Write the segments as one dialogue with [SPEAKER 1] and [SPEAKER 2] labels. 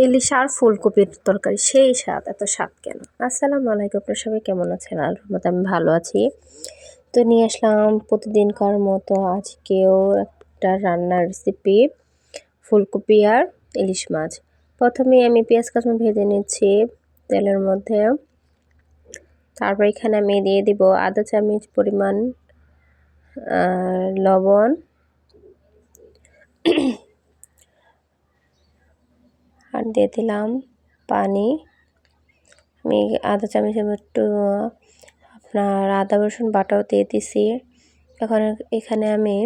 [SPEAKER 1] ইলিশ আর ফুলকপির তরকারি, সেই স্বাদ, এত স্বাদ কেন? আসসালামু আলাইকুম, আপনার সবাই কেমন আছেন? আলহামদুলিল্লাহ আমি ভালো আছি। তো নিয়ে আসলাম প্রতিদিনকার মতো আজকেও একটা রান্নার রেসিপি ফুলকপি আর ইলিশ মাছ। প্রথমে আমি পেঁয়াজ কাঁচা ভেজে নিচ্ছি তেলের মধ্যে। তারপর এখানে আমি দিয়ে দিব আধা চামচ পরিমাণ লবণ। আর দিয়ে দিলাম পানি। আমি আধা চামচের একটু, আপনার আদা, রসুন বাটাও দিয়ে দিছি। এখন এখানে আমি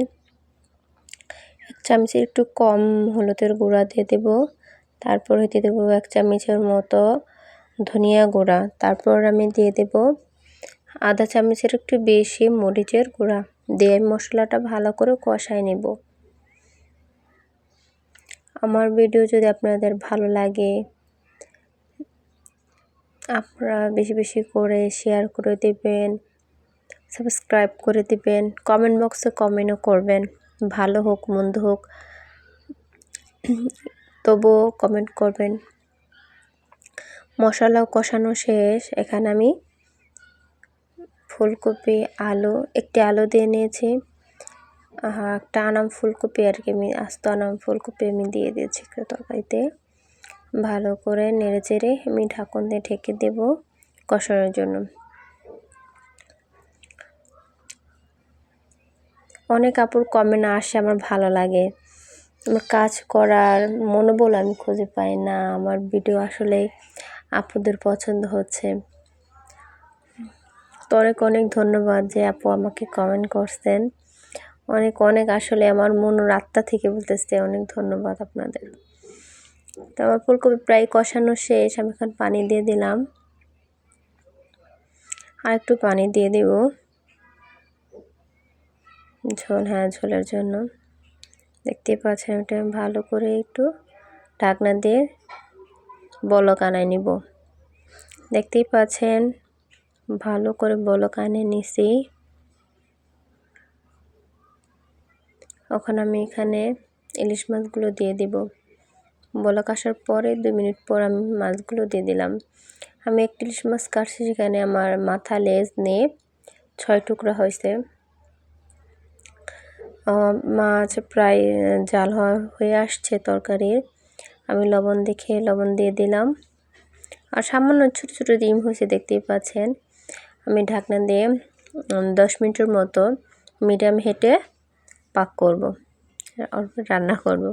[SPEAKER 1] এক চামচের একটু কম হলুদের গুঁড়া দিয়ে দেব। তারপর দিয়ে দেবো এক চামচের মতো ধনিয়া গুঁড়া। তারপর আমি দিয়ে দেব আধা চামচের একটু বেশি মরিচের গুঁড়া। দিয়ে মশলাটা ভালো করে কষায় নেব। আমার ভিডিও যদি আপনাদের ভালো লাগে, আপনারা বেশি বেশি করে শেয়ার করে দেবেন সাবস্ক্রাইব করে দেবেন কমেন্ট বক্সে কমেন্টও করবেন। ভালো হোক, মন্দ হোক, তবুও কমেন্ট করবেন। মশলা কষানো শেষ। এখানে আমি ফুলকপি, আলু, একটি আলু দিয়ে নিয়েছি। একটা আনাম ফুলকপি আর কি আমি আস্ত আনাম ফুলকপি আমি দিয়ে দিয়েছি তরকারিতে। ভালো করে নেড়ে চেড়ে আমি ঢাকন দিয়ে ঢেকে দেব কষানোর জন্য। অনেক কাপড় কমে না আসে, আমার ভালো লাগে। আমার কাজ করার মনোবল আমি খুঁজে পাই না, আমার ভিডিও আসলে আপুদের পছন্দ হচ্ছে। তো অনেক অনেক ধন্যবাদ যে আপু আমাকে কমেন্ট করছেন। অনেক অনেক আসলে আমার মন আত্মা থেকে বলতেছে, অনেক ধন্যবাদ আপনাদের। তো আমার ফুলকপি প্রায় কষানো শেষ, আমি এখন পানি দিয়ে দিলাম। আর একটু পানি দিয়ে দেব। ঝোল হ্যাঁ ঝোলের জন্য। দেখতে পাচ্ছেন ওটা ভালো করে একটু ঢাকনা দিয়ে বলক আনায় নিব। দেখতেই পাচ্ছেন, ভালো করে বলক আনে নিছি। ওখানে আমি এখানে ইলিশ মাছগুলো দিয়ে দিব। বলক আসার পরে দুই মিনিট পর আমি মাছগুলো দিয়ে দিলাম। আমি এক ইলিশ মাছ কাটছি সেখানে আমার মাথা লেজ নিয়ে ছয় টুকরা হয়েছে। মাছ প্রায় জাল হয়ে আসছে তরকারির আমি লবণ দেখে লবণ দিয়ে দিলাম। আর সামান্য ছোটো ছোটো ডিম হয়েছে, দেখতেই পাচ্ছেন। আমি ঢাকনা দিয়ে দশ মিনিটের মতো মিডিয়াম হেঁটে পাক করব রান্না করব।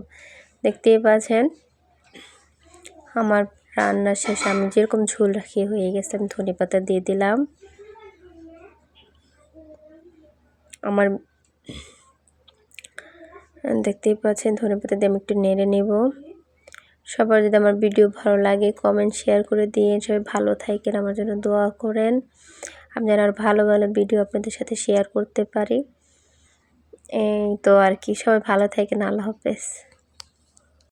[SPEAKER 1] দেখতেই পাচ্ছেন, আমার রান্না শেষ। আমি যেরকম ঝোল রাখি হয়ে গেছে, আমি ধনে পাতা দিয়ে দিলাম। আমার দেখতেই পাচ্ছেন, ধনে পাতা দিয়ে আমি একটু নেড়ে নেব। সবার যদি আমার ভিডিও ভালো লাগে কমেন্ট শেয়ার করে দিয়ে সবাই ভালো থাকেন, আমার জন্য দোয়া করেন। আমি যেন আর ভালো ভালো ভিডিও আপনাদের সাথে শেয়ার করতে পারি। এই তো আর কি সবাই ভালো থাকেন আল্লাহ হাফেজ।